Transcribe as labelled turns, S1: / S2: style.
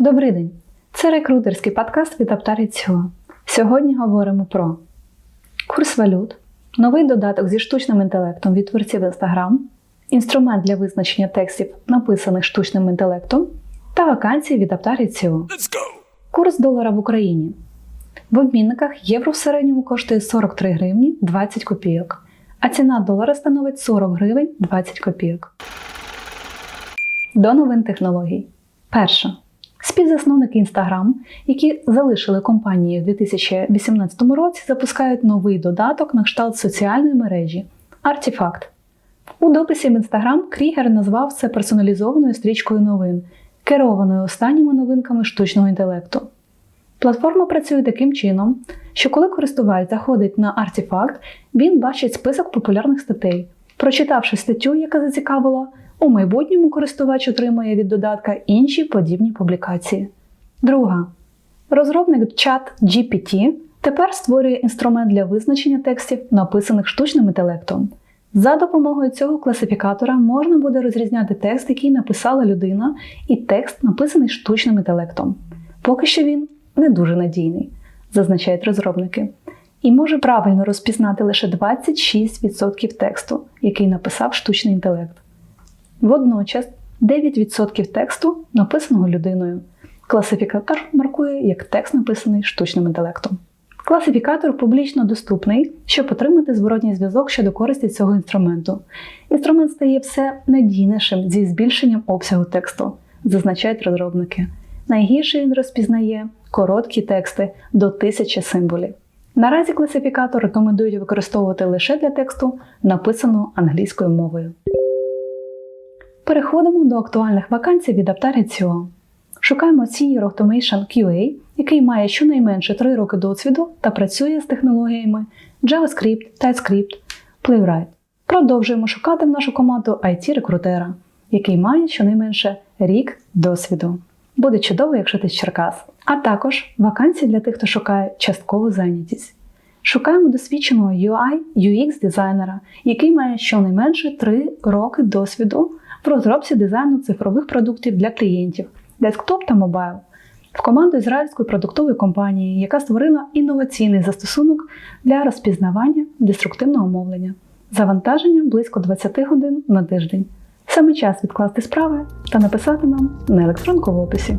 S1: Добрий день! Це рекрутерський подкаст від Аптарі.cio. Сьогодні говоримо про курс валют, новий додаток зі штучним інтелектом від творців Instagram, інструмент для визначення текстів, написаних штучним інтелектом, та вакансії від Аптарі.cio. Курс долара в Україні. В обмінниках євро в середньому коштує 43 гривні 20 копійок, а ціна долара становить 40 гривень 20 копійок. До новин технологій. Перша. Співзасновники Instagram, які залишили компанію у 2018 році, запускають новий додаток на кшталт соціальної мережі Artifact. У дописі в Instagram Крігер назвав це персоналізованою стрічкою новин, керованою останніми новинками штучного інтелекту. Платформа працює таким чином, що коли користувач заходить на Artifact, він бачить список популярних статей. Прочитавши статтю, яка зацікавила, у майбутньому користувач отримує від додатка інші подібні публікації. Друга. Розробник чат GPT тепер створює інструмент для визначення текстів, написаних штучним інтелектом. За допомогою цього класифікатора можна буде розрізняти текст, який написала людина, і текст, написаний штучним інтелектом. Поки що він не дуже надійний, зазначають розробники, і може правильно розпізнати лише 26% тексту, який написав штучний інтелект. Водночас 9% тексту написаного людиною. Класифікатор маркує як текст, написаний штучним інтелектом. Класифікатор публічно доступний, щоб отримати зворотній зв'язок щодо користі цього інструменту. Інструмент стає все надійнішим зі збільшенням обсягу тексту, зазначають розробники. Найгірше він розпізнає короткі тексти до тисячі символів. Наразі класифікатор рекомендують використовувати лише для тексту, написаного англійською мовою. Переходимо до актуальних вакансій від Aptari.io. Шукаємо Senior Automation QA, який має щонайменше 3 роки досвіду та працює з технологіями JavaScript, TypeScript, Playwright. Продовжуємо шукати в нашу команду IT-рекрутера, який має щонайменше рік досвіду. Буде чудово, якщо ти з Черкас. А також вакансії для тих, хто шукає часткову зайнятість. Шукаємо досвідченого UI UX дизайнера, який має щонайменше 3 роки досвіду в розробці дизайну цифрових продуктів для клієнтів, десктоп та мобайл. В команду ізраїльської продуктової компанії, яка створила інноваційний застосунок для розпізнавання деструктивного мовлення. Завантаження близько 20 годин на тиждень. Саме час відкласти справи та написати нам на електронку в описі.